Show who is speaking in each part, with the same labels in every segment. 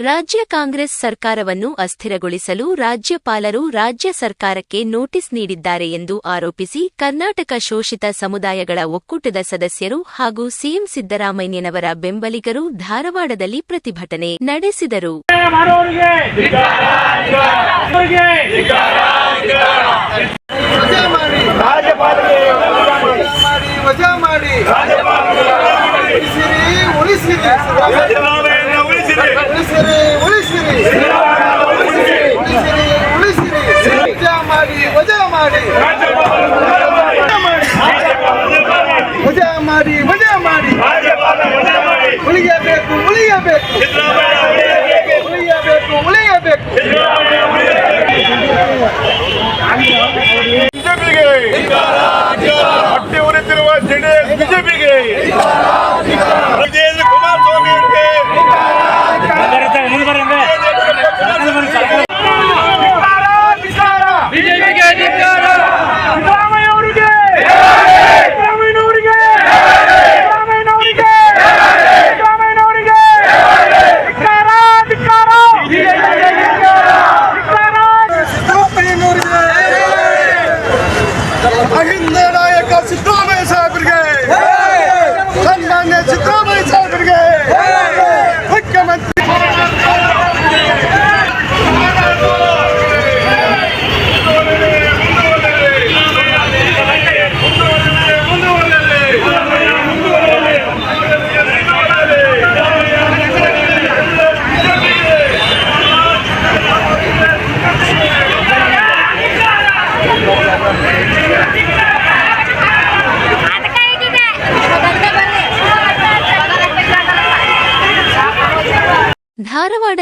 Speaker 1: ರಾಜ್ಯ ಕಾಂಗ್ರೆಸ್ ಸರ್ಕಾರವನ್ನು ಅಸ್ಥಿರಗೊಳಿಸಲು ರಾಜ್ಯಪಾಲರು ರಾಜ್ಯ ಸರ್ಕಾರಕ್ಕೆ ನೋಟಿಸ್ ನೀಡಿದ್ದಾರೆ ಎಂದು ಆರೋಪಿಸಿ ಕರ್ನಾಟಕ ಶೋಷಿತ ಸಮುದಾಯಗಳ ಒಕ್ಕೂಟದ ಸದಸ್ಯರು ಹಾಗೂ ಸಿಎಂ ಸಿದ್ದರಾಮಯ್ಯನವರ ಬೆಂಬಲಿಗರು ಧಾರವಾಡದಲ್ಲಿ ಪ್ರತಿಭಟನೆ ನಡೆಸಿದರು.
Speaker 2: ಮಾಡಿ. ಉಳಿಯಬೇಕು ಉಳಿಯಬೇಕು ಉಳಿಯಬೇಕು ಉಳಿಯಬೇಕು
Speaker 3: ಬಿಜೆಪಿಗೆ ಹೊಟ್ಟೆ ಉರಿತಿರುವ ಜೆಡಿಎಸ್ ಬಿಜೆಪಿಗೆ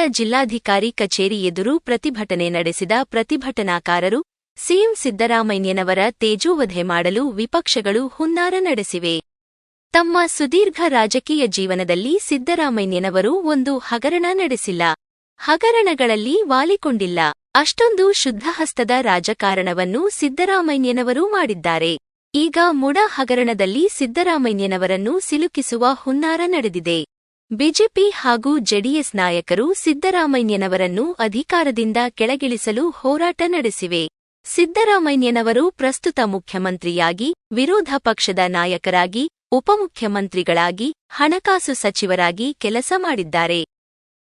Speaker 1: ಜಿಲ್ಲಾಧಿಕಾರಿ ಕಚೇರಿ ಎದುರು ಪ್ರತಿಭಟನೆ ನಡೆಸಿದ ಪ್ರತಿಭಟನಾಕಾರರು, ಸಿಎಂ ಸಿದ್ದರಾಮಯ್ಯನವರ ತೇಜೋವಧೆ ಮಾಡಲು ವಿಪಕ್ಷಗಳು ಹುನ್ನಾರ ನಡೆಸಿವೆ. ತಮ್ಮ ಸುದೀರ್ಘ ರಾಜಕೀಯ ಜೀವನದಲ್ಲಿ ಸಿದ್ದರಾಮಯ್ಯನವರು ಒಂದು ಹಗರಣ ನಡೆಸಿಲ್ಲ. ಹಗರಣಗಳಲ್ಲಿ ವಾಲಿಕೊಂಡಿಲ್ಲ. ಅಷ್ಟೊಂದು ಶುದ್ಧಹಸ್ತದ ರಾಜಕಾರಣವನ್ನು ಸಿದ್ದರಾಮಯ್ಯನವರು ಮಾಡಿದ್ದಾರೆ. ಈಗ ಮುಡ ಹಗರಣದಲ್ಲಿ ಸಿದ್ದರಾಮಯ್ಯನವರನ್ನು ಸಿಲುಕಿಸುವ ಹುನ್ನಾರ ನಡೆದಿದೆ. ಬಿಜೆಪಿ ಹಾಗೂ ಜೆಡಿಎಸ್ ನಾಯಕರು ಸಿದ್ದರಾಮಯ್ಯನವರನ್ನು ಅಧಿಕಾರದಿಂದ ಕೆಳಗಿಳಿಸಲು ಹೋರಾಟ ನಡೆಸಿವೆ. ಸಿದ್ದರಾಮಯ್ಯನವರು ಪ್ರಸ್ತುತ ಮುಖ್ಯಮಂತ್ರಿಯಾಗಿ, ವಿರೋಧ ಪಕ್ಷದ ನಾಯಕರಾಗಿ, ಉಪಮುಖ್ಯಮಂತ್ರಿಗಳಾಗಿ, ಹಣಕಾಸು ಸಚಿವರಾಗಿ ಕೆಲಸ ಮಾಡಿದ್ದಾರೆ.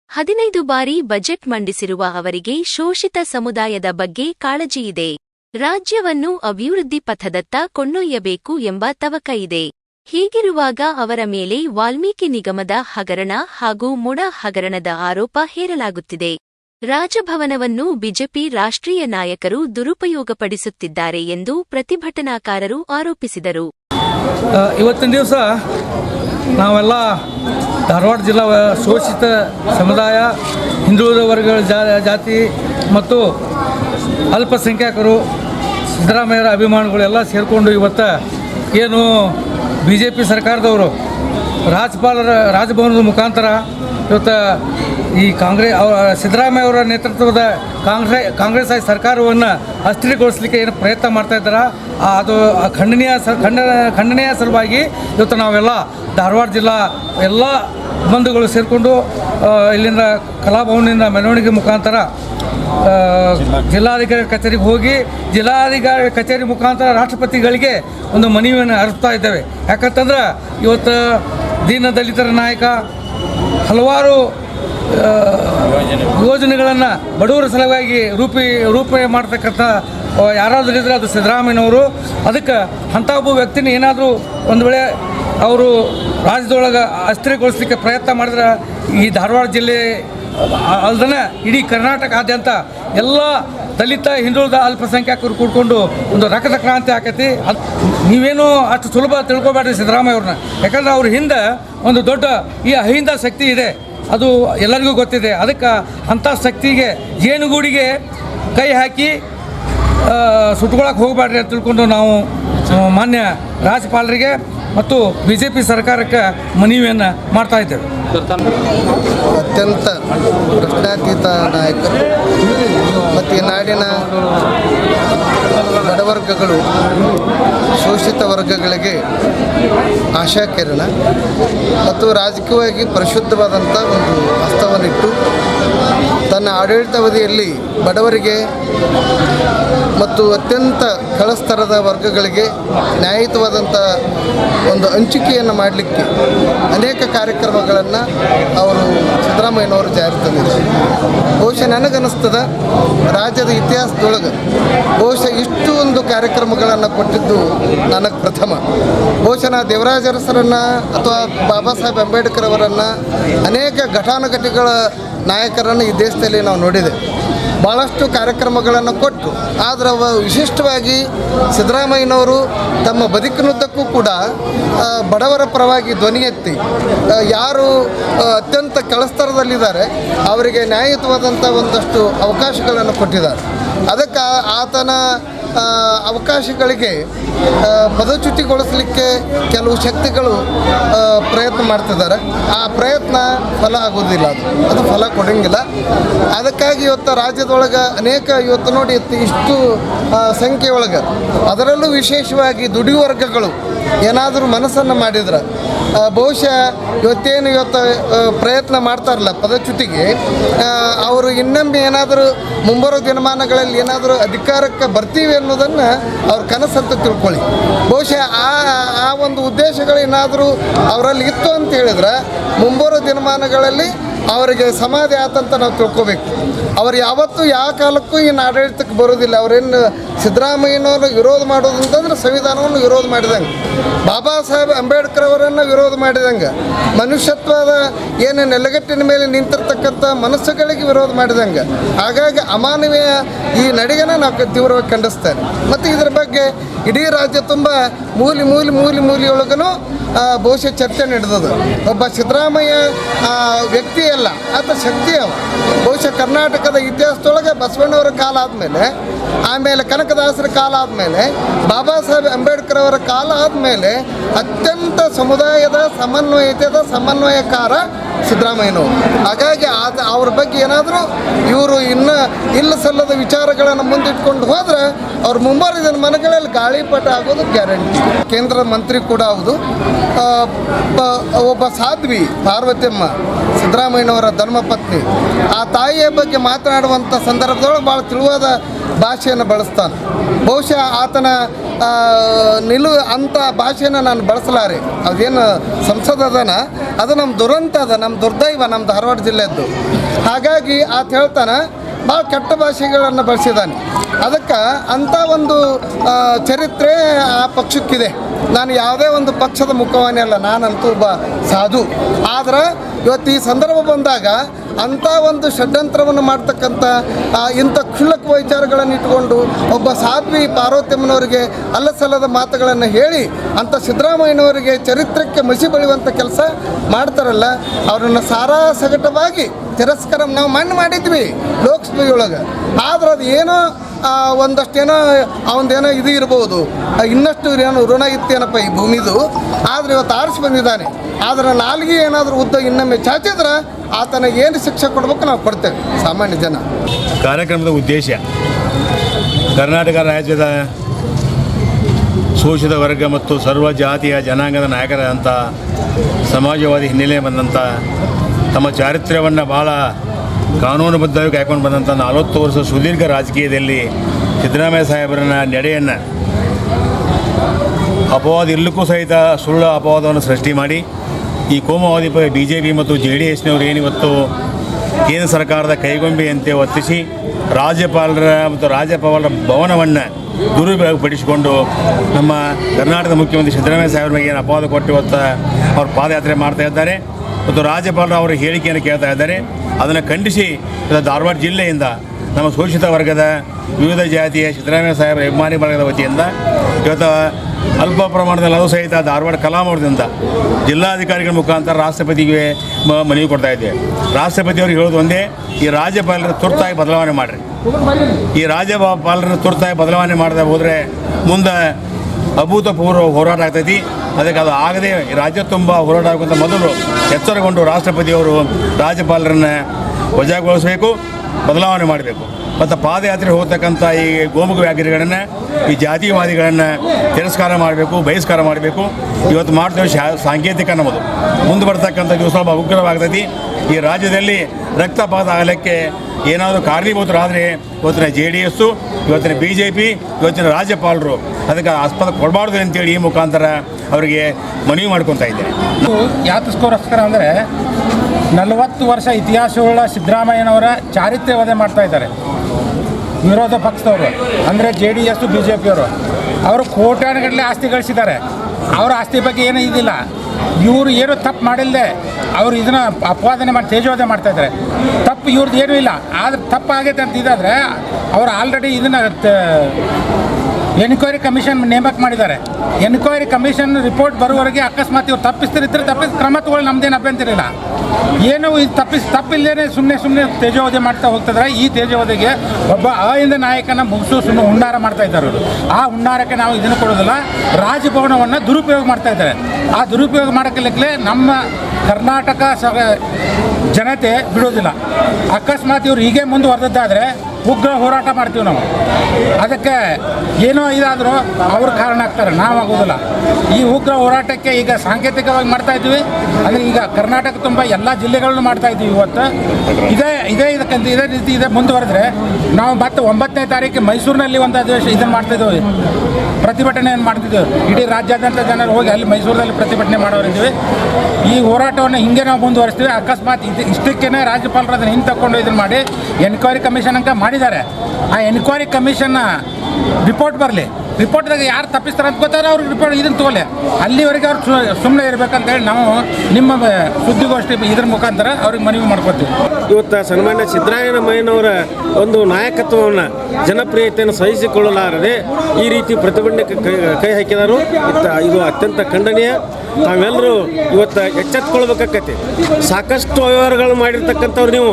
Speaker 1: ಹದಿನೈದು ಬಾರಿ ಬಜೆಟ್ ಮಂಡಿಸಿರುವ ಅವರಿಗೆ ಶೋಷಿತ ಸಮುದಾಯದ ಬಗ್ಗೆ ಕಾಳಜಿಯಿದೆ. ರಾಜ್ಯವನ್ನು ಅಭಿವೃದ್ಧಿ ಪಥದತ್ತ ಕೊಂಡೊಯ್ಯಬೇಕು ಎಂಬ ತವಕ ಇದೆ. ಹೀಗಿರುವಾಗ ಅವರ ಮೇಲೆ ವಾಲ್ಮೀಕಿ ನಿಗಮದ ಹಗರಣ ಹಾಗೂ ಮುಡ ಹಗರಣದ ಆರೋಪ ಹೇರಲಾಗುತ್ತಿದೆ. ರಾಜಭವನವನ್ನು ಬಿಜೆಪಿ ರಾಷ್ಟ್ರೀಯ ನಾಯಕರು ದುರುಪಯೋಗಪಡಿಸುತ್ತಿದ್ದಾರೆ ಎಂದು ಪ್ರತಿಭಟನಾಕಾರರು ಆರೋಪಿಸಿದರು.
Speaker 4: ಇವತ್ತಿನ ದಿವಸ ನಾವೆಲ್ಲ ಧಾರವಾಡ ಜಿಲ್ಲಾ ಶೋಷಿತ ಸಮುದಾಯ ಹಿಂದುಳಿದ ವರ್ಗಗಳ ಜಾತಿ ಮತ್ತು ಅಲ್ಪಸಂಖ್ಯಾತರು ಸಿದ್ದರಾಮಯ್ಯರ ಅಭಿಮಾನಿಗಳೆಲ್ಲ ಸೇರಿಕೊಂಡು ಇವತ್ತು ಏನು ಬಿ ಜೆ ಪಿ ಸರ್ಕಾರದವರು ರಾಜ್ಯಪಾಲರ, ರಾಜಭವನದ ಮುಖಾಂತರ ಇವತ್ತು ಈ ಕಾಂಗ್ರೆಸ್ ಅವರ, ಸಿದ್ದರಾಮಯ್ಯ ಅವರ ನೇತೃತ್ವದ ಕಾಂಗ್ರೆಸ್ ಕಾಂಗ್ರೆಸ್ ಸರ್ಕಾರವನ್ನು ಅಸ್ಥಿರಗೊಳಿಸಲಿಕ್ಕೆ ಏನು ಪ್ರಯತ್ನ ಮಾಡ್ತಾ ಇದ್ದಾರೆ? ಅದು ಖಂಡನೀಯ ಸ, ಖಂಡ, ಖಂಡನೀಯ ಸಲುವಾಗಿ ಇವತ್ತು ನಾವೆಲ್ಲ ಧಾರವಾಡ ಜಿಲ್ಲಾ ಎಲ್ಲ ಬಂಧುಗಳು ಸೇರಿಕೊಂಡು ಇಲ್ಲಿಂದ ಕಲಾಭವನದಿಂದ ಮೆರವಣಿಗೆ ಮುಖಾಂತರ ಜಿಲ್ಲಾಧಿಕಾರಿ ಕಚೇರಿಗೆ ಹೋಗಿ, ಜಿಲ್ಲಾಧಿಕಾರಿ ಕಚೇರಿ ಮುಖಾಂತರ ರಾಷ್ಟ್ರಪತಿಗಳಿಗೆ ಒಂದು ಮನವಿಯನ್ನು ಅರ್ಪಿಸ್ತಾ ಇದ್ದೇವೆ. ಯಾಕಂತಂದ್ರೆ ಇವತ್ತು ದೀನ ದಲಿತರ ನಾಯಕ ಹಲವಾರು ಯೋಜನೆಗಳನ್ನು ಬಡವರ ಸಲುವಾಗಿ ರೂಪಿ, ರೂಪಣೆ ಮಾಡ್ತಕ್ಕಂಥ ಯಾರಾದರೂ ಇದ್ದರೆ ಅದು ಸಿದ್ದರಾಮಯ್ಯನವರು. ಅದಕ್ಕೆ ಅಂಥ ಒಬ್ಬ ವ್ಯಕ್ತಿನ ಏನಾದರೂ ಒಂದು ವೇಳೆ ಅವರು ರಾಜ್ಯದೊಳಗೆ ಅಸ್ಥಿರಗೊಳಿಸ್ಲಿಕ್ಕೆ ಪ್ರಯತ್ನ ಮಾಡಿದ್ರೆ ಈ ಧಾರವಾಡ ಜಿಲ್ಲೆ ಅಲ್ದನ ಇಡೀ ಕರ್ನಾಟಕಾದ್ಯಂತ ಎಲ್ಲ ದಲಿತ, ಹಿಂದುಳಿದ ಅಲ್ಪಸಂಖ್ಯಾತರು ಕೂಡ್ಕೊಂಡು ಒಂದು ರಕ್ತ ಕ್ರಾಂತಿ ಆಕೈತಿ. ನೀವೇನು ಅಷ್ಟು ಸುಲಭ ತಿಳ್ಕೊಬೇಡ್ರಿ ಸಿದ್ದರಾಮಯ್ಯ ಅವ್ರನ್ನ. ಯಾಕಂದ್ರೆ ಅವ್ರ ಹಿಂದೆ ಒಂದು ದೊಡ್ಡ ಈ ಅಹಿಂದ ಶಕ್ತಿ ಇದೆ. ಅದು ಎಲ್ಲರಿಗೂ ಗೊತ್ತಿದೆ. ಅದಕ್ಕೆ ಅಂಥ ಶಕ್ತಿಗೆ ಜೇನುಗೂಡಿಗೆ ಕೈ ಹಾಕಿ ಸುಟ್ಕೊಳಕ್ಕೆ ಹೋಗಬೇಡ್ರಿ ಅಂತ ತಿಳ್ಕೊಂಡು ನಾವು ಮಾನ್ಯ ರಾಜ್ಯಪಾಲರಿಗೆ ಮತ್ತು ಬಿ ಜೆ ಪಿ ಸರ್ಕಾರಕ್ಕೆ ಮನವಿಯನ್ನು ಮಾಡ್ತಾ ಇದ್ದೇವೆ.
Speaker 2: ಅತ್ಯಂತ ಭ್ರಷ್ಟಾತೀತ ನಾಯಕರು ಮತ್ತು ನಾಡಿನ ಬಡವರ್ಗಗಳು ಶೋಷಿತ ವರ್ಗಗಳಿಗೆ ಆಶಾ ಕಿರಣ ಮತ್ತು ರಾಜಕೀಯವಾಗಿ ಪರಿಶುದ್ಧವಾದಂಥ ಒಂದು ಹಸ್ತವನ್ನಿಟ್ಟು ತನ್ನ ಆಡಳಿತಾವಧಿಯಲ್ಲಿ ಬಡವರಿಗೆ ಮತ್ತು ಅತ್ಯಂತ ಕಳಸ್ತರದ ವರ್ಗಗಳಿಗೆ ನ್ಯಾಯಯುತವಾದಂಥ ಒಂದು ಹಂಚಿಕೆಯನ್ನು ಮಾಡಲಿಕ್ಕೆ ಅನೇಕ ಕಾರ್ಯಕ್ರಮಗಳನ್ನು ಅವರು ಸಿದ್ದರಾಮಯ್ಯನವರು ಜಾರಿ ತಂದಿದ್ದಾರೆ. ಬಹುಶಃ ನನಗನ್ನಿಸ್ತದ ರಾಜ್ಯದ ಇತಿಹಾಸದೊಳಗೆ ಬಹುಶಃ ಇಷ್ಟು ಒಂದು ಕಾರ್ಯಕ್ರಮಗಳನ್ನು ಕೊಟ್ಟಿದ್ದು ನನಗೆ ಪ್ರಥಮ. ಬಹುಶಃ ನಾ ದೇವರಾಜ ಅರಸರನ್ನು ಅಥವಾ ಬಾಬಾ ಸಾಹೇಬ್ ಅಂಬೇಡ್ಕರ್ ಅವರನ್ನು ಅನೇಕ ಘಟಾನುಘಟಿಗಳ ನಾಯಕರನ್ನು ಈ ದೇಶದಲ್ಲಿ ನಾವು ನೋಡಿದೆ. ಭಾಳಷ್ಟು ಕಾರ್ಯಕ್ರಮಗಳನ್ನು ಕೊಟ್ಟು, ಆದರೆ ಅವ ವಿಶಿಷ್ಟವಾಗಿ ಸಿದ್ದರಾಮಯ್ಯನವರು ತಮ್ಮ ಬದುಕಿನುದ್ದಕ್ಕೂ ಕೂಡ ಬಡವರ ಪರವಾಗಿ ಧ್ವನಿ ಎತ್ತಿ ಯಾರು ಅತ್ಯಂತ ಕೆಳಸ್ತರದಲ್ಲಿದ್ದಾರೆ, ಅವರಿಗೆ ನ್ಯಾಯಯುತವಾದಂಥ ಒಂದಷ್ಟು ಅವಕಾಶಗಳನ್ನು ಕೊಟ್ಟಿದ್ದಾರೆ. ಅದಕ್ಕೆ ಆತನ ಅವಕಾಶಗಳಿಗೆ ಪದಚ್ಯುತಿಗೊಳಿಸಲಿಕ್ಕೆ ಕೆಲವು ಶಕ್ತಿಗಳು ಪ್ರಯತ್ನ ಮಾಡ್ತಿದ್ದಾರೆ. ಆ ಪ್ರಯತ್ನ ಫಲ ಆಗೋದಿಲ್ಲ ಅದು. ಅದು ಫಲ ಕೊಡೋಂಗಿಲ್ಲ. ಅದಕ್ಕಾಗಿ ಇವತ್ತು ರಾಜ್ಯದೊಳಗೆ ಅನೇಕ ಇವತ್ತು ನೋಡಿ ಇಷ್ಟು ಸಂಖ್ಯೆ ಒಳಗೆ ಅದರಲ್ಲೂ ವಿಶೇಷವಾಗಿ ದುಡಿ ವರ್ಗಗಳು ಏನಾದರೂ ಮನಸ್ಸನ್ನು ಮಾಡಿದ್ರೆ ಬಹುಶಃ ಇವತ್ತೇನು ಇವತ್ತು ಪ್ರಯತ್ನ ಮಾಡ್ತಾರಲ್ಲ ಪದಚ್ಯುತಿಗೆ ಅವರು ಇನ್ನೊಮ್ಮೆ ಏನಾದರೂ ಮುಂಬರೋ ದಿನಮಾನಗಳಲ್ಲಿ ಏನಾದರೂ ಅಧಿಕಾರಕ್ಕೆ ಬರ್ತೀವಿ ಅನ್ನೋದನ್ನು ಅವ್ರ ಕನಸಂತ ತಿಳ್ಕೊಳ್ಳಿ. ಬಹುಶಃ ಆ ಆ ಒಂದು ಉದ್ದೇಶಗಳು ಏನಾದರೂ ಅವರಲ್ಲಿ ಇತ್ತು ಅಂತ ಹೇಳಿದ್ರೆ ಮುಂಬರೋ ದಿನಮಾನಗಳಲ್ಲಿ ಅವರಿಗೆ ಸಮಾಧಿ ಆತಂತ ನಾವು ತಿಳ್ಕೊಬೇಕು. ಅವ್ರು ಯಾವತ್ತೂ ಯಾವ ಕಾಲಕ್ಕೂ ಏನು ಆಡಳಿತಕ್ಕೆ ಬರೋದಿಲ್ಲ ಅವರೇನು ಸಿದ್ದರಾಮಯ್ಯನವರು ವಿರೋಧ ಮಾಡೋದು ಅಂತಂದ್ರೆ ಸಂವಿಧಾನವನ್ನು ವಿರೋಧ ಮಾಡಿದಂಗೆ. ಬಾಬಾ ಸಾಹೇಬ್ ಅಂಬೇಡ್ಕರ್ ಅವರನ್ನು ವಿರೋಧ ಮಾಡಿದಂಗೆ. ಮನುಷ್ಯತ್ವದ ಏನು ನೆಲಗಟ್ಟಿನ ಮೇಲೆ ನಿಂತಿರ್ತಕ್ಕಂಥ ಮನಸ್ಸುಗಳಿಗೆ ವಿರೋಧ ಮಾಡಿದಂಗೆ. ಹಾಗಾಗಿ ಅಮಾನವೀಯ ಈ ನಡಿಗೆನ ನಾವು ತೀವ್ರವಾಗಿ ಖಂಡಿಸ್ತೇನೆ. ಮತ್ತು ಇದರ ಬಗ್ಗೆ ಇಡೀ ರಾಜ್ಯ ತುಂಬ ಮೂಲಿ ಮೂಲಿ ಮೂಲಿ ಮೂಲಿಯೊಳಗೂ ಬಹುಶಃ ಚರ್ಚೆ ನಡೆದದು ಒಬ್ಬ ಸಿದ್ದರಾಮಯ್ಯ ವ್ಯಕ್ತಿ ಅಲ್ಲ ಆತ ಶಕ್ತಿ ಅವ. ಬಹುಶಃ ಕರ್ನಾಟಕದ ಇತಿಹಾಸದೊಳಗೆ ಬಸವಣ್ಣವರ ಕಾಲ ಆದಮೇಲೆ ಆಮೇಲೆ ಕನಕದಾಸರ ಕಾಲ ಆದಮೇಲೆ ಬಾಬಾ ಸಾಹೇಬ್ ಅಂಬೇಡ್ಕರ್ ಅವರ ಕಾಲ ಆದಮೇಲೆ ಅತ್ಯಂತ ಸಮುದಾಯದ ಸಮನ್ವಯತೆದ ಸಮನ್ವಯಕಾರ ಸಿದ್ದರಾಮಯ್ಯನವರು. ಹಾಗಾಗಿ ಅದು ಅವ್ರ ಬಗ್ಗೆ ಏನಾದರೂ ಇವರು ಇನ್ನು ಇಲ್ಲ ಸಲ್ಲದ ವಿಚಾರಗಳನ್ನು ಮುಂದಿಟ್ಕೊಂಡು ಹೋದರೆ ಅವ್ರ ಮುಂಬರಿದ ಮನೆಗಳಲ್ಲಿ ಗಾಳಿಪಟ ಆಗೋದು ಗ್ಯಾರಂಟಿ. ಕೇಂದ್ರ ಮಂತ್ರಿ ಕೂಡ ಹೌದು. ಒಬ್ಬ ಸಾಧ್ವಿ ಪಾರ್ವತಿಯಮ್ಮ, ಸಿದ್ದರಾಮಯ್ಯನವರ ಧರ್ಮಪತ್ನಿ. ಆ ತಾಯಿಯ ಬಗ್ಗೆ ಮಾತನಾಡುವಂಥ ಸಂದರ್ಭದೊಳಗೆ ಭಾಳ ತಿಳಿವಾದ ಭಾಷೆಯನ್ನು ಬಳಸ್ತಾನೆ. ಬಹುಶಃ ಆತನ ನಿಲು ಅಂಥ ಭಾಷೆನ ನಾನು ಬಳಸಲಾರೆ. ಅದೇನು ಸಂಸದ ಅದನ? ಅದು ನಮ್ಮ ದುರಂತ ಅದ, ನಮ್ಮ ದುರ್ದೈವ, ನಮ್ಮ ಧಾರವಾಡ ಜಿಲ್ಲೆಯದ್ದು ಹಾಗಾಗಿ ಆತ ಹೇಳ್ತಾನೆ ಭಾಳ ಕೆಟ್ಟ ಭಾಷೆಗಳನ್ನು ಬಳಸಿದ್ದಾನೆ. ಅದಕ್ಕೆ ಅಂಥ ಒಂದು ಚರಿತ್ರೆ ಆ ಪಕ್ಷಕ್ಕಿದೆ. ನಾನು ಯಾವುದೇ ಒಂದು ಪಕ್ಷದ ಮುಖವಾಣಿ ಅಲ್ಲ ನಾನಂತೂ ಒಬ್ಬ ಸಾಧು. ಆದ್ರೆ ಇವತ್ತು ಈ ಸಂದರ್ಭ ಬಂದಾಗ ಅಂಥ ಒಂದು ಷಡ್ಯಂತ್ರವನ್ನು ಮಾಡ್ತಕ್ಕಂಥ ಇಂಥ ಕ್ಷುಲ್ಲಕ ವಿಚಾರಗಳನ್ನು ಇಟ್ಕೊಂಡು ಒಬ್ಬ ಸಾಧ್ವಿ ಪಾರ್ವತಮ್ಮನವರಿಗೆ ಅಲ್ಲಸಲ್ಲದ ಮಾತುಗಳನ್ನು ಹೇಳಿ ಅಂಥ ಸಿದ್ದರಾಮಯ್ಯನವರಿಗೆ ಚರಿತ್ರಕ್ಕೆ ಮಸಿ ಬಳಿಯುವಂಥ ಕೆಲಸ ಮಾಡ್ತಾರಲ್ಲ, ಅವರನ್ನು ಸಾರಾ ಸಗಟವಾಗಿ ತಿರಸ್ಕಾರ ನಾವು ಮಣ್ಣು ಮಾಡಿದ್ವಿ ಲೋಕಸಭೆಯೊಳಗೆ. ಆದ್ರೆ ಅದು ಏನೋ ಒಂದಷ್ಟೇನೋ ಅವನದೇನೋ ಇದು ಇರ್ಬೋದು. ಇನ್ನಷ್ಟು ಏನೋ ಋಣ ಇತ್ತೇನಪ್ಪ ಈ ಭೂಮಿದು. ಆದರೆ ಇವತ್ತು ಆರಿಸಿ ಬಂದಿದ್ದಾನೆ. ಆದರೆ ನಾಲ್ಗೆ ಏನಾದರೂ ಉದ್ದ ಇನ್ನೊಮ್ಮೆ ಚಾಚಿದ್ರೆ ಆತನ ಏನು ಶಿಕ್ಷೆ ಕೊಡ್ಬೇಕು ನಾವು ಕೊಡ್ತೇವೆ, ಸಾಮಾನ್ಯ ಜನ.
Speaker 5: ಕಾರ್ಯಕ್ರಮದ ಉದ್ದೇಶ. ಕರ್ನಾಟಕ ರಾಜ್ಯದ ಶೋಷಿತ ವರ್ಗ ಮತ್ತು ಸರ್ವ ಜಾತಿಯ ಜನಾಂಗದ ನಾಯಕರಾದಂಥ ಸಮಾಜವಾದಿ ಹಿನ್ನೆಲೆ ಬಂದಂಥ ತಮ್ಮ ಚಾರಿತ್ರ್ಯವನ್ನು ಭಾಳ ಕಾನೂನುಬದ್ಧವಾಗಿ ಕಾಯ್ಕೊಂಡು ಬಂದಂಥ ನಲವತ್ತು ವರ್ಷ ಸುದೀರ್ಘ ರಾಜಕೀಯದಲ್ಲಿ ಸಿದ್ದರಾಮಯ್ಯ ಸಾಹೇಬರನ್ನ ನಡೆಯನ್ನು ಅಪವಾದ ಇಲ್ಲಕ್ಕೂ ಸಹಿತ ಸುಳ್ಳು ಅಪವಾದವನ್ನು ಸೃಷ್ಟಿ ಮಾಡಿ ಈ ಕೋಮುವಾದಿ ಬಿ ಜೆ ಪಿ ಮತ್ತು ಜೆ ಡಿ ಎಸ್ನವರು ಏನಿವತ್ತು ಕೇಂದ್ರ ಸರ್ಕಾರದ ಕೈಗೊಂಬೆಯಂತೆ ಒತ್ತಿಸಿ ರಾಜ್ಯಪಾಲರ ಮತ್ತು ರಾಜ್ಯಪಾಲರ ಭವನವನ್ನು ದುರುಪಯೋಗಪಡಿಸಿಕೊಂಡು ನಮ್ಮ ಕರ್ನಾಟಕದ ಮುಖ್ಯಮಂತ್ರಿ ಸಿದ್ದರಾಮಯ್ಯ ಸಾಹೇಬರಿಗೆ ಏನು ಅಪವಾದ ಕೊಟ್ಟು ಅವ್ರು ಪಾದಯಾತ್ರೆ ಮಾಡ್ತಾ ಇದ್ದಾರೆ. ಮತ್ತು ರಾಜ್ಯಪಾಲರು ಅವರ ಹೇಳಿಕೆಯನ್ನು ಕೇಳ್ತಾ ಇದ್ದಾರೆ. ಅದನ್ನು ಖಂಡಿಸಿ ಧಾರವಾಡ ಜಿಲ್ಲೆಯಿಂದ ನಮ್ಮ ಶೋಷಿತ ವರ್ಗದ ವಿವಿಧ ಜಾತಿಯ ಸಿದ್ದರಾಮಯ್ಯ ಸಾಹೇಬರ ಅಭಿಮಾನಿ ಬಳಗದ ವತಿಯಿಂದ ಇವತ್ತು ಅಲ್ಪ ಪ್ರಮಾಣದಲ್ಲಿ ಅದು ಸಹಿತ ಧಾರವಾಡ ಅಂತ ಜಿಲ್ಲಾಧಿಕಾರಿಗಳ ಮುಖಾಂತರ ರಾಷ್ಟ್ರಪತಿಗೆ ಮನವಿ ಕೊಡ್ತಾ ಇದ್ದೇವೆ ರಾಷ್ಟ್ರಪತಿಯವರು ಹೇಳೋದು ಒಂದೇ, ಈ ರಾಜ್ಯಪಾಲರ ತುರ್ತಾಗಿ ಬದಲಾವಣೆ ಮಾಡಿರಿ. ಈ ರಾಜ್ಯಪಾಲರ ತುರ್ತಾಗಿ ಬದಲಾವಣೆ ಮಾಡದೆ ಹೋದರೆ ಮುಂದೆ ಅಭೂತಪೂರ್ವ ಹೋರಾಟ ಆಗ್ತೈತಿ. ಅದಕ್ಕೆ ಅದು ಆಗದೆ ರಾಜ್ಯ ತುಂಬ ಹೋರಾಟ ಆಗುವಂಥ ಮೊದಲು ಎಚ್ಚರಗೊಂಡು ರಾಷ್ಟ್ರಪತಿಯವರು ರಾಜ್ಯಪಾಲರನ್ನು ವಜಾಗೊಳಿಸಬೇಕು, ಬದಲಾವಣೆ ಮಾಡಬೇಕು. ಮತ್ತು ಪಾದಯಾತ್ರೆ ಹೋಗ್ತಕ್ಕಂಥ ಈ ಗೋಮುಖ ವ್ಯಾಗ್ರಿಗಳನ್ನು ಈ ಜಾತಿವಾದಿಗಳನ್ನು ತಿರಸ್ಕಾರ ಮಾಡಬೇಕು, ಬಹಿಷ್ಕಾರ ಮಾಡಬೇಕು. ಇವತ್ತು ಮಾಡ್ತೇವೆ ಶಾ, ಸಾಂಕೇತಿಕ ಅನ್ನೋದು ಮುಂದೆ ಬರ್ತಕ್ಕಂಥ ದಿವಸ ಸ್ವಲ್ಪ ಉಗ್ರವಾಗ್ತೈತಿ ಈ ರಾಜ್ಯದಲ್ಲಿ ರಕ್ತಪಾತ ಆಗಲಿಕ್ಕೆ ಏನಾದರೂ ಕಾರಣೀಭೂತರಾದರೆ ಇವತ್ತಿನ ಜೆ ಡಿ ಎಸ್ಸು ಇವತ್ತಿನ ಬಿ ಜೆ ಪಿ, ಇವತ್ತಿನ ರಾಜ್ಯಪಾಲರು ಅದಕ್ಕೆ ಆಸ್ಪದ ಕೊಡಬಾರ್ದು ಅಂತೇಳಿ ಈ ಮುಖಾಂತರ ಅವರಿಗೆ ಮನವಿ ಮಾಡ್ಕೊತಾ ಇದ್ದೇನೆ
Speaker 6: ಇದು ಯಾತಕ್ಕೋಸ್ಕರ ಅಂದರೆ ನಲವತ್ತು ವರ್ಷ ಇತಿಹಾಸವುಳ್ಳ ಸಿದ್ದರಾಮಯ್ಯನವರ ಚಾರಿತ್ರ್ಯ ವಧೆ ಮಾಡ್ತಾ ಇದ್ದಾರೆ. ವಿರೋಧ ಪಕ್ಷದವರು, ಅಂದರೆ J D S B J ಪಿಯವರು ಅವರು ಕೋಟ್ಯಾನುಗಟ್ಟಲೆ ಆಸ್ತಿ ಗಳಿಸಿದ್ದಾರೆ. ಅವರ ಆಸ್ತಿ ಬಗ್ಗೆ ಏನೂ ಇದಿಲ್ಲ. ಇವರು ಏನು ತಪ್ಪು ಮಾಡಿಲ್ಲದೆ ಅವರು ಇದನ್ನ ಅಪವಾದನೆ ಮಾಡಿ ತೇಜೋವಧೆ ಮಾಡ್ತಾ ಇದ್ದಾರೆ. ತಪ್ಪು ಇವ್ರದ್ದು ಏನೂ ಇಲ್ಲ. ಆದ್ರೆ ತಪ್ಪಾಗೈತೆ ಅಂತ ಇದಾದರೆ ಅವರು ಆಲ್ರೆಡಿ ಇದನ್ನು ಎನ್ಕ್ವೈರಿ ಕಮಿಷನ್ ನೇಮಕ ಮಾಡಿದ್ದಾರೆ. ಎನ್ಕ್ವೈರಿ ಕಮಿಷನ್ ರಿಪೋರ್ಟ್ ಬರುವವರೆಗೆ ಅಕಸ್ಮಾತ್ ಇವ್ರು ತಪ್ಪಿಸ್ತಿರಿದ್ರೆ ತಪ್ಪಿಸ್, ಕ್ರಮ ತಗೊಳ್ಳಿ, ನಮ್ದೇನು ಅಭ್ಯಂತರಿಲ್ಲ ಏನು ಇದು ತಪ್ಪಿಸಿ ತಪ್ಪಿಲ್ಲದೇ ಸುಮ್ಮನೆ ಸುಮ್ಮನೆ ತೇಜೋವಧೆ ಮಾಡ್ತಾ ಹೋಗ್ತಿದ್ರೆ. ಈ ತೇಜೋವಧೆಗೆ ಒಬ್ಬ ಅಹಿಂದ ನಾಯಕನ ಮುಗಿಸು ಸುಮ್ಮನೆ ಹುನ್ನಾರ ಮಾಡ್ತಾ ಇದ್ದಾರೆ ಅವರು ಆ ಹುನ್ನಾರಕ್ಕೆ ನಾವು ಇದನ್ನು ಕೊಡೋದಿಲ್ಲ. ರಾಜಭವನವನ್ನು ದುರುಪಯೋಗ ಮಾಡ್ತಾ ಇದ್ದಾರೆ. ಆ ದುರುಪಯೋಗ ಮಾಡೋಕ್ಕಲಿಕ್ಕೆ ನಮ್ಮ ಕರ್ನಾಟಕ ಸ ಜನತೆ ಬಿಡೋದಿಲ್ಲ. ಅಕಸ್ಮಾತ್ ಇವರು ಹೀಗೆ ಮುಂದುವರೆದಾದ್ರೆ ಉಗ್ರ ಹೋರಾಟ ಮಾಡ್ತೀವಿ ನಾವು. ಅದಕ್ಕೆ ಏನೋ ಇದಾದರೂ ಅವ್ರು ಕಾರಣ ಆಗ್ತಾರೆ. ನಾವು ಆಗೋದಿಲ್ಲ. ಈ ಉಗ್ರ ಹೋರಾಟಕ್ಕೆ ಈಗ ಸಾಂಕೇತಿಕವಾಗಿ ಮಾಡ್ತಾ ಇದ್ದೀವಿ ಅಂದರೆ ಈಗ ಕರ್ನಾಟಕ ತುಂಬ ಎಲ್ಲ ಜಿಲ್ಲೆಗಳನ್ನು ಮಾಡ್ತಾ ಇದ್ದೀವಿ ಇವತ್ತು. ಇದೇ ಇದೇ ಇದಕ್ಕಂತ, ಇದೇ ರೀತಿ ಇದೇ ಮುಂದುವರೆದ್ರೆ ನಾವು ಮತ್ತೆ ಒಂಬತ್ತನೇ ತಾರೀಕು ಮೈಸೂರಿನಲ್ಲಿ ಒಂದು ಅಧಿವೇಶನ ಇದನ್ನು ಮಾಡ್ತಿದ್ದೇವೆ ಪ್ರತಿಭಟನೆಯನ್ನು ಮಾಡ್ತಿದ್ದೇವೆ ಇಡೀ ರಾಜ್ಯಾದ್ಯಂತ ಜನರು ಹೋಗಿ ಅಲ್ಲಿ ಮೈಸೂರಲ್ಲಿ ಪ್ರತಿಭಟನೆ ಮಾಡೋರಿದ್ದೀವಿ ಈ ಹೋರಾಟವನ್ನು ಹಿಂಗೆ ನಾವು ಮುಂದುವರಿಸ್ತೀವಿ. ಅಕಸ್ಮಾತ್ ಇದು ಇಷ್ಟಕ್ಕೇ ರಾಜ್ಯಪಾಲರು ಅದನ್ನು ಹಿಂದೆ ಇದನ್ನು ಮಾಡಿ ಎನ್ಕ್ವೈರಿ ಕಮಿಷನ್ ಅಂತ ಮಾಡಿದ್ದಾರೆ. ಆ ಎನ್ಕ್ವೈರಿ ಕಮಿಷನ್ನ ರಿಪೋರ್ಟ್ ಬರಲಿ. ರಿಪೋರ್ಟ್ದಾಗ ಯಾರು ತಪ್ಪಿಸ್ತಾರೆ ಅಂತ ಗೊತ್ತಾದ್ರೆ ಅವ್ರಿಗೆ ರಿಪೋರ್ಟ್ ಇದನ್ನು ತಗೊಳ್ಳಿ ಅಲ್ಲಿವರೆಗೆ ಅವ್ರು ಸುಮ್ಮನೆ ಇರಬೇಕಂತೇಳಿ ನಾವು ನಿಮ್ಮ ಸುದ್ದಿಗೋಷ್ಠಿ ಇದ್ರ ಮುಖಾಂತರ ಅವ್ರಿಗೆ ಮನವಿ ಮಾಡ್ಕೊತೀವಿ.
Speaker 7: ಇವತ್ತು ಸನ್ಮಾನ್ಯ ಸಿದ್ದರಾಮಯ್ಯನವರ ಒಂದು ನಾಯಕತ್ವವನ್ನು ಜನಪ್ರಿಯತೆಯನ್ನು ಸಹಿಸಿಕೊಳ್ಳಲಾರದೆ ಈ ರೀತಿ ಪ್ರತಿಭಟನೆ ಕೈ ಹಾಕಿದರು. ಇದು ಅತ್ಯಂತ ಖಂಡನೀಯ. ತಾವೆಲ್ಲರೂ ಇವತ್ತು ಎಚ್ಚೆತ್ಕೊಳ್ಬೇಕಾಕತಿ ಸಾಕಷ್ಟು ವ್ಯವಹಾರಗಳು ಮಾಡಿರ್ತಕ್ಕಂಥವ್ರು ನೀವು.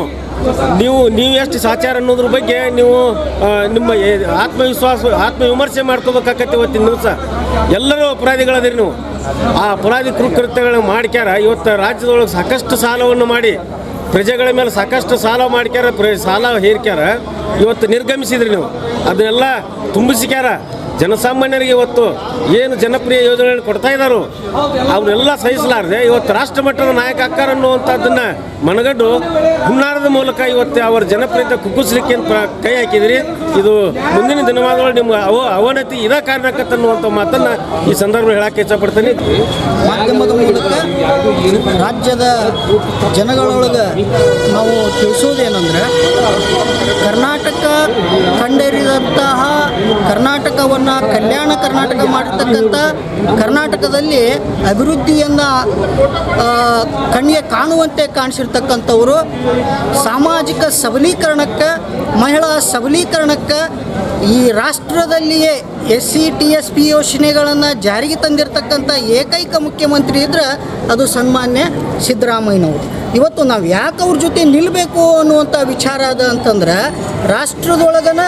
Speaker 7: ನೀವು ನೀವು ಎಷ್ಟು ಸಾಚಾರ ಅನ್ನೋದ್ರ ಬಗ್ಗೆ ನೀವು ನಿಮ್ಮ ಆತ್ಮವಿಶ್ವಾಸ, ಆತ್ಮವಿಮರ್ಶೆ ಮಾಡ್ಕೋಬೇಕಾಗತ್ತೆ ಇವತ್ತಿನ ದಿವಸ. ಎಲ್ಲರೂ ಅಪರಾಧಿಗಳದಿರಿ ನೀವು. ಆ ಅಪರಾಧಿ ಕೃತ್ಯಗಳನ್ನ ಮಾಡ್ಕ್ಯಾರ. ಇವತ್ತು ರಾಜ್ಯದೊಳಗೆ ಸಾಕಷ್ಟು ಸಾಲವನ್ನು ಮಾಡಿ, ಪ್ರಜೆಗಳ ಮೇಲೆ ಸಾಕಷ್ಟು ಸಾಲ ಮಾಡ್ಕ್ಯಾರ ಪ್ರ ಸಾಲ ಹೇರ್ಕ್ಯಾರ. ಇವತ್ತು ನಿರ್ಗಮಿಸಿದ್ರಿ ನೀವು. ಅದನ್ನೆಲ್ಲ ತುಂಬಿಸಿಕ್ಯಾರ. ಜನಸಾಮಾನ್ಯರಿಗೆ ಇವತ್ತು ಏನು ಜನಪ್ರಿಯ ಯೋಜನೆಗಳನ್ನು ಕೊಡ್ತಾ ಇದ್ದಾರೋ ಅವನ್ನೆಲ್ಲ ಸಹಿಸಲಾರದೆ ಇವತ್ತು ರಾಷ್ಟ್ರ ಮಟ್ಟದ ನಾಯಕ ಅಕ್ಕಾರ ಅನ್ನುವಂಥದ್ದನ್ನ ಮನಗಂಡು ಹುನ್ನಾರದ ಮೂಲಕ ಇವತ್ತು ಅವರ ಜನಪ್ರಿಯತೆ ಕುಗ್ಗಿಸ್ಲಿಕ್ಕೆ ಕೈ ಹಾಕಿದಿರಿ? ಇದು ಮುಂದಿನ ದಿನಮಾನಗಳು ನಿಮ್ಗೆ ಅವ, ಅವನತಿ ಇದ ಕಾರಣಕ್ಕನ್ನುವಂಥ ಮಾತನ್ನು ಈ ಸಂದರ್ಭ ಹೇಳಕ್ಕೆ ಇಷ್ಟಪಡ್ತೀನಿ.
Speaker 8: ಮಾಧ್ಯಮದ ಮೂಲಕ ರಾಜ್ಯದ ಜನಗಳೊಳಗೆ ನಾವು ತಿಳಿಸೋದೇನಂದ್ರೆ, ಕರ್ನಾಟಕ ಕಂಡರಿದಂತಹ ಕರ್ನಾಟಕವನ್ನು ಕಲ್ಯಾಣ ಕರ್ನಾಟಕ ಮಾಡಿರ್ತಕ್ಕಂಥ ಕರ್ನಾಟಕದಲ್ಲಿ ಅಭಿವೃದ್ಧಿಯನ್ನು ಕಣ್ಣಿಗೆ ಕಾಣುವಂತೆ ಕಾಣಿಸಿರ್ತಕ್ಕಂಥವರು. ಸಾಮಾಜಿಕ ಸಬಲೀಕರಣಕ್ಕೆ ಮಹಿಳಾ ಸಬಲೀಕರಣಕ್ಕೆ ಈ ರಾಷ್ಟ್ರದಲ್ಲಿಯೇ S C T S P ಯೋಜನೆಗಳನ್ನು ಜಾರಿಗೆ ತಂದಿರತಕ್ಕಂಥ ಏಕೈಕ ಮುಖ್ಯಮಂತ್ರಿ ಇದ್ರೆ ಅದು ಸನ್ಮಾನ್ಯ ಸಿದ್ದರಾಮಯ್ಯನವರು. ಇವತ್ತು ನಾವು ಯಾಕೆ ಅವ್ರ ಜೊತೆ ನಿಲ್ಲಬೇಕು ಅನ್ನುವಂಥ ವಿಚಾರ ಅದ ಅಂತಂದ್ರೆ, ರಾಷ್ಟ್ರದೊಳಗನ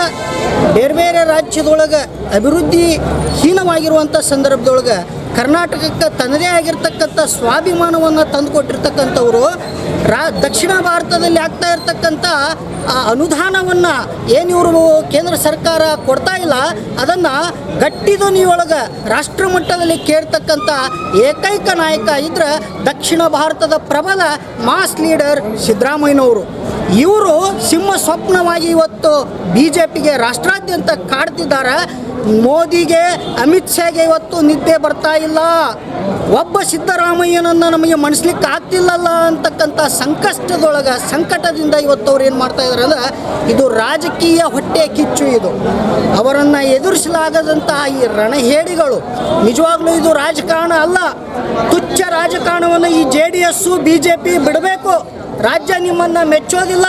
Speaker 8: ಬೇರೆ ಬೇರೆ ರಾಜ್ಯದೊಳಗೆ ಅಭಿವೃದ್ಧಿ ಹೀನವಾಗಿರುವಂಥ ಸಂದರ್ಭದೊಳಗೆ ಕರ್ನಾಟಕಕ್ಕೆ ತನ್ನದೇ ಆಗಿರ್ತಕ್ಕಂಥ ಸ್ವಾಭಿಮಾನವನ್ನು ತಂದುಕೊಟ್ಟಿರ್ತಕ್ಕಂಥವರು ರಾ ದಕ್ಷಿಣ ಭಾರತದಲ್ಲಿ ಆಗ್ತಾ ಇರ್ತಕ್ಕಂಥ ಆ ಅನುದಾನವನ್ನು ಏನು ಇವರು ಕೇಂದ್ರ ಸರ್ಕಾರ ಕೊಡ್ತಾ ಇಲ್ಲ, ಅದನ್ನು ಗಟ್ಟಿ ಧ್ವನಿಯೊಳಗೆ ರಾಷ್ಟ್ರ ಮಟ್ಟದಲ್ಲಿ ಕೇಳ್ತಕ್ಕಂಥ ಏಕೈಕ ನಾಯಕ ಇದ್ರೆ ದಕ್ಷಿಣ ಭಾರತದ ಪ್ರಬಲ ಮಾಸ್ ಲೀಡರ್ ಸಿದ್ದರಾಮಯ್ಯನವರು. ಇವರು ಸಿಂಹ ಸ್ವಪ್ನವಾಗಿ ಇವತ್ತು ಬಿ ಜೆ ಪಿಗೆ ರಾಷ್ಟ್ರಾದ್ಯಂತ ಕಾಡ್ತಿದ್ದಾರೆ. ಮೋದಿಗೆ ಅಮಿತ್ ಶಾಗೆ ಇವತ್ತು ನಿದ್ದೆ ಬರ್ತಾ ಇಲ್ಲ. ಒಬ್ಬ ಸಿದ್ದರಾಮಯ್ಯನನ್ನು ನಮಗೆ ಮಣಿಸ್ಲಿಕ್ಕೆ ಆಗ್ತಿಲ್ಲಲ್ಲ ಅಂತಕ್ಕಂಥ ಸಂಕಷ್ಟದೊಳಗೆ, ಸಂಕಟದಿಂದ ಇವತ್ತು ಅವ್ರು ಏನು ಮಾಡ್ತಾ ಇದ್ದಾರೆ ಅಂದ್ರೆ ಇದು ರಾಜಕೀಯ ಹೊಟ್ಟೆ ಕಿಚ್ಚು ಇದು. ಅವರನ್ನು ಎದುರಿಸಲಾಗದಂತಹ ಈ ರಣಹೇಡಿಗಳು. ನಿಜವಾಗ್ಲೂ ಇದು ರಾಜಕಾರಣ ಅಲ್ಲ. ತುಚ್ಛ ರಾಜಕಾರಣವನ್ನು ಈ J D S, B J P ಬಿಡಬೇಕು. ರಾಜ್ಯ ನಿಮ್ಮನ್ನ ಮೆಚ್ಚೋದಿಲ್ಲ.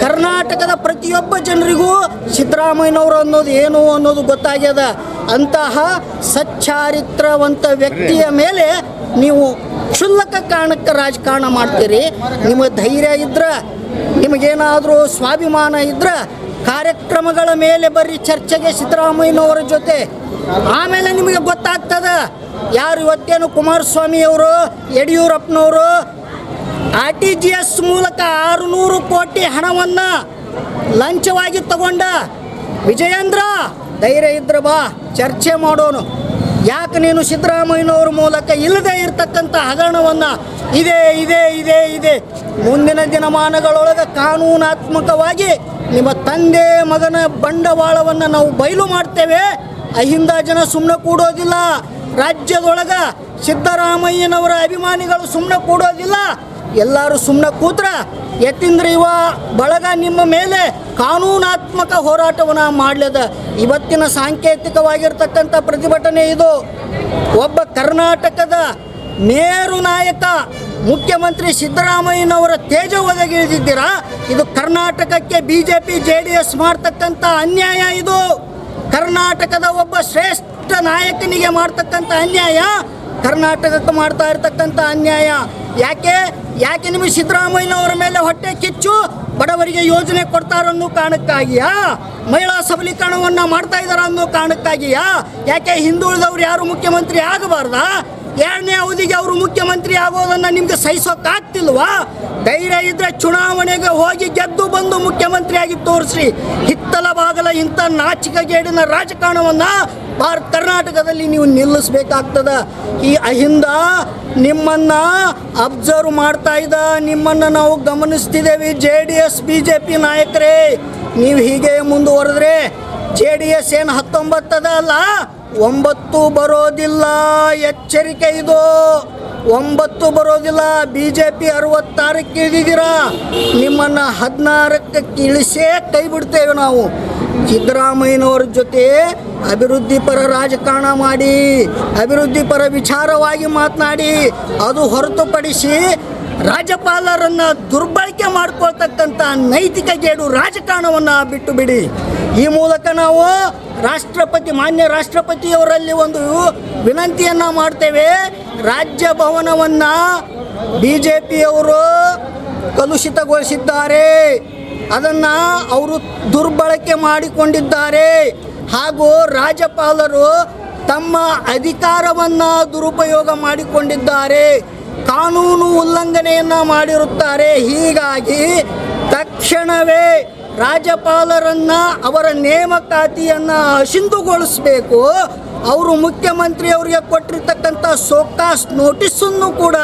Speaker 8: ಕರ್ನಾಟಕದ ಪ್ರತಿಯೊಬ್ಬ ಜನರಿಗೂ ಸಿದ್ದರಾಮಯ್ಯನವರು ಅನ್ನೋದು ಏನು ಅನ್ನೋದು ಗೊತ್ತಾಗ್ಯದ. ಅಂತಹ ಸಚ್ಚಾರಿತ್ರವಂತ ವ್ಯಕ್ತಿಯ ಮೇಲೆ ನೀವು ಕ್ಷುಲ್ಲಕ ಕಾರಣಕ್ಕೆ ರಾಜಕಾರಣ ಮಾಡ್ತೀರಿ. ನಿಮ್ಮ ಧೈರ್ಯ ಇದ್ರೆ, ನಿಮಗೇನಾದರೂ ಸ್ವಾಭಿಮಾನ ಇದ್ರೆ, ಕಾರ್ಯಕ್ರಮಗಳ ಮೇಲೆ ಬರ್ರಿ ಚರ್ಚೆಗೆ ಸಿದ್ದರಾಮಯ್ಯನವರ ಜೊತೆ. ಆಮೇಲೆ ನಿಮಗೆ ಗೊತ್ತಾಗ್ತದ, ಯಾರು ಇವತ್ತೇನು ಕುಮಾರಸ್ವಾಮಿಯವರು ಯಡಿಯೂರಪ್ಪನವರು, ಆರ್ ಟಿ ಜಿ ಎಸ್ ಮೂಲಕ ಆರುನೂರು ಕೋಟಿ ಹಣವನ್ನು ಲಂಚವಾಗಿ ತಗೊಂಡ ವಿಜಯೇಂದ್ರ, ಧೈರ್ಯ ಇದ್ರ ಬಾ, ಚರ್ಚೆ ಮಾಡೋನು. ಯಾಕೆ ನೀನು ಸಿದ್ದರಾಮಯ್ಯನವ್ರ ಮೂಲಕ ಇಲ್ಲದೆ ಇರತಕ್ಕಂಥ ಹಗರಣವನ್ನು ಇದೆ ಇದೆ ಇದೆ ಇದೆ ಮುಂದಿನ ದಿನಮಾನಗಳೊಳಗೆ ಕಾನೂನಾತ್ಮಕವಾಗಿ ನಿಮ್ಮ ತಂದೆ ಮಗನ ಬಂಡವಾಳವನ್ನು ನಾವು ಬಯಲು ಮಾಡ್ತೇವೆ. ಅಹಿಂದ ಜನ ಸುಮ್ಮನೆ ಕೂಡೋದಿಲ್ಲ. ರಾಜ್ಯದೊಳಗೆ ಸಿದ್ದರಾಮಯ್ಯನವರ ಅಭಿಮಾನಿಗಳು ಸುಮ್ಮನೆ ಕೂಡೋದಿಲ್ಲ. ಎಲ್ಲರೂ ಸುಮ್ಮನೆ ಕೂತ್ರ ಎತ್ತಿಂದ್ರೆ ಇವ ಬಳಗ ನಿಮ್ಮ ಮೇಲೆ ಕಾನೂನಾತ್ಮಕ ಹೋರಾಟವನ್ನು ಮಾಡಲಿದೆ. ಇವತ್ತಿನ ಸಾಂಕೇತಿಕವಾಗಿರ್ತಕ್ಕಂಥ ಪ್ರತಿಭಟನೆ ಇದು. ಒಬ್ಬ ಕರ್ನಾಟಕದ ಮೇರು ನಾಯಕ, ಮುಖ್ಯಮಂತ್ರಿ ಸಿದ್ದರಾಮಯ್ಯನವರ ತೇಜ ಒದಗಿಳಿದಿದ್ದೀರಾ? ಇದು ಕರ್ನಾಟಕಕ್ಕೆ B J P J D S ಮಾಡ್ತಕ್ಕಂಥ ಅನ್ಯಾಯ ಇದು. ಕರ್ನಾಟಕದ ಒಬ್ಬ ಶ್ರೇಷ್ಠ ನಾಯಕನಿಗೆ ಮಾಡ್ತಕ್ಕಂಥ ಅನ್ಯಾಯ, ಕರ್ನಾಟಕಕ್ಕೆ ಮಾಡ್ತಾ ಇರ್ತಕ್ಕಂಥ ಅನ್ಯಾಯ. ಯಾಕೆ? ಯಾಕೆ ನಿಮಗೆ ಸಿದ್ದರಾಮಯ್ಯನವರ ಮೇಲೆ ಹೊಟ್ಟೆ ಕಿಚ್ಚು? ಬಡವರಿಗೆ ಯೋಜನೆ ಕೊಡ್ತಾರನ್ನೋ ಕಾರಣಕ್ಕಾಗಿಯಾ? ಮಹಿಳಾ ಸಬಲೀಕರಣವನ್ನು ಮಾಡ್ತಾ ಇದ್ದಾರ ಅನ್ನೋ ಕಾರಣಕ್ಕಾಗಿಯಾ? ಯಾಕೆ ಹಿಂದುಳಿದವ್ರು ಯಾರು ಮುಖ್ಯಮಂತ್ರಿ ಆಗಬಾರ್ದಾ? ಎರಡನೇ ಅವಧಿಗೆ ಅವರು ಮುಖ್ಯಮಂತ್ರಿ ಆಗೋದನ್ನು ನಿಮಗೆ ಸಹಿಸೋಕ್ಕಾಗ್ತಿಲ್ವಾ ಧೈರ್ಯ ಇದ್ರೆ ಚುನಾವಣೆಗೆ ಹೋಗಿ ಗೆದ್ದು ಬಂದು ಮುಖ್ಯಮಂತ್ರಿಯಾಗಿ ತೋರಿಸ್ರಿ. ಹಿತ್ತಲ ಬಾಗಲ ಇಂಥ ನಾಚಿಕೆಗೇಡಿನ ರಾಜಕಾರಣವನ್ನು ಭಾರತ ಕರ್ನಾಟಕದಲ್ಲಿ ನೀವು ನಿಲ್ಲಿಸ್ಬೇಕಾಗ್ತದ. ಈ ಅಹಿಂದ ನಿಮ್ಮನ್ನ ಅಬ್ಸರ್ವ್ ಮಾಡ್ತಾ ಇದ್ದ, ನಿಮ್ಮನ್ನು ನಾವು ಗಮನಿಸ್ತಿದ್ದೇವೆ. J D S, B J P ನಾಯಕರೇ, ನೀವು ಹೀಗೆ ಮುಂದುವರೆದ್ರೆ ಜೆ ಡಿ ಎಸ್ ಏನು ಹತ್ತೊಂಬತ್ತದ ಅಲ್ಲ ಒಂಬತ್ತು ಬರೋದಿಲ್ಲ, ಎಚ್ಚರಿಕೆ ಇದು. ಒಂಬತ್ತು ಬರೋದಿಲ್ಲ, ಬಿ ಜೆ ಪಿ ಅರವತ್ತಾರಕ್ಕೆ ಇಳಿದಿದ್ದೀರಾ? ನಿಮ್ಮನ್ನು ಹದಿನಾರಕ್ಕೆ ಇಳಿಸೇ ಕೈ ಬಿಡ್ತೇವೆ ನಾವು. ಸಿದ್ದರಾಮಯ್ಯನವ್ರ ಜೊತೆ ಅಭಿವೃದ್ಧಿ ಪರ ರಾಜಕಾರಣ ಮಾಡಿ, ಅಭಿವೃದ್ಧಿ ಪರ ವಿಚಾರವಾಗಿ ಮಾತನಾಡಿ, ಅದು ಹೊರತುಪಡಿಸಿ ರಾಜ್ಯಪಾಲರನ್ನ ದುರ್ಬಳಕೆ ಮಾಡ್ಕೊಳ್ತಕ್ಕಂಥ ನೈತಿಕ ಗೇಡು ರಾಜಕಾರಣವನ್ನು ಬಿಟ್ಟು ಬಿಡಿ ಈ ಮೂಲಕ ನಾವು ರಾಷ್ಟ್ರಪತಿ, ಮಾನ್ಯ ರಾಷ್ಟ್ರಪತಿಯವರಲ್ಲಿ ಒಂದು ವಿನಂತಿಯನ್ನು ಮಾಡ್ತೇವೆ. ರಾಜ್ಯ ಭವನವನ್ನು ಬಿ ಜೆ ಪಿಯವರು ಕಲುಷಿತಗೊಳಿಸಿದ್ದಾರೆ. ಅದನ್ನು ಅವರು ದುರ್ಬಳಕೆ ಮಾಡಿಕೊಂಡಿದ್ದಾರೆ. ಹಾಗೂ ರಾಜ್ಯಪಾಲರು ತಮ್ಮ ಅಧಿಕಾರವನ್ನು ದುರುಪಯೋಗ ಮಾಡಿಕೊಂಡಿದ್ದಾರೆ. ಕಾನೂನು ಉಲ್ಲಂಘನೆಯನ್ನು ಮಾಡಿರುತ್ತಾರೆ. ಹೀಗಾಗಿ ತಕ್ಷಣವೇ ರಾಜ್ಯಪಾಲರನ್ನು ಅವರ ನೇಮಕಾತಿಯನ್ನು ಅಸಿಂಧುಗೊಳಿಸಬೇಕು ಅವರು ಮುಖ್ಯಮಂತ್ರಿಯವರಿಗೆ ಕೊಟ್ಟಿರ್ತಕ್ಕಂಥ ಸೋಕಾಸ್ ನೋಟಿಸನ್ನು ಕೂಡ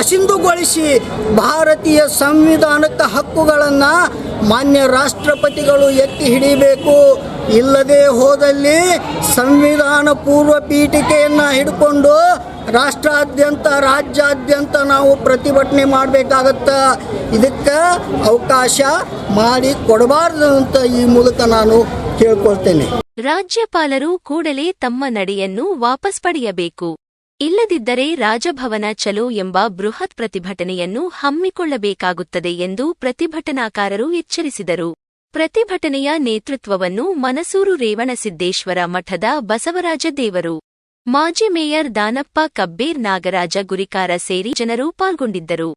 Speaker 8: ಅಸಿಂಧುಗೊಳಿಸಿ ಭಾರತೀಯ ಸಂವಿಧಾನದ ಹಕ್ಕುಗಳನ್ನು ಮಾನ್ಯ ರಾಷ್ಟ್ರಪತಿಗಳು ಎತ್ತಿ ಹಿಡಿಬೇಕು. ಇಲ್ಲದೆ ಹೋದಲ್ಲಿ ಸಂವಿಧಾನ ಪೂರ್ವ ಪೀಠಿಕೆಯನ್ನು ಹಿಡ್ಕೊಂಡು ರಾಷ್ಟ್ರಾದ್ಯಂತ, ರಾಜ್ಯಾದ್ಯಂತ ನಾವು ಪ್ರತಿಭಟನೆ ಮಾಡಬೇಕಾಗತ್ತ? ಇದಕ್ಕೆ ಅವಕಾಶ ಮಾಡಿ ಕೊಡಬಾರ್ದು ಅಂತ ಈ ಮೂಲಕ ನಾನು ಕೇಳ್ಕೊಳ್ತೇನೆ.
Speaker 1: ರಾಜ್ಯಪಾಲರು ಕೂಡಲೇ ತಮ್ಮ ನಡೆಯನ್ನು ವಾಪಸ್ ಪಡೆಯಬೇಕು. ಇಲ್ಲದಿದ್ದರೆ ರಾಜಭವನ ಚಲೋ ಎಂಬ ಬೃಹತ್ ಪ್ರತಿಭಟನೆಯನ್ನು ಹಮ್ಮಿಕೊಳ್ಳಬೇಕಾಗುತ್ತದೆ ಎಂದು ಪ್ರತಿಭಟನಾಕಾರರು ಎಚ್ಚರಿಸಿದರು. ಪ್ರತಿಭಟನೆಯ ನೇತೃತ್ವವನ್ನು ಮನಸೂರು ರೇವಣಸಿದ್ದೇಶ್ವರ ಮಠದ ಬಸವರಾಜ ದೇವರು, ಮಾಜಿ ಮೇಯರ್ ದಾನಪ್ಪ ಕಬ್ಬೇರ್ ನಾಗರಾಜ ಗುರಿಕಾರ ಸೇರಿ ಜನರು ಪಾಲ್ಗೊಂಡಿದ್ದರು.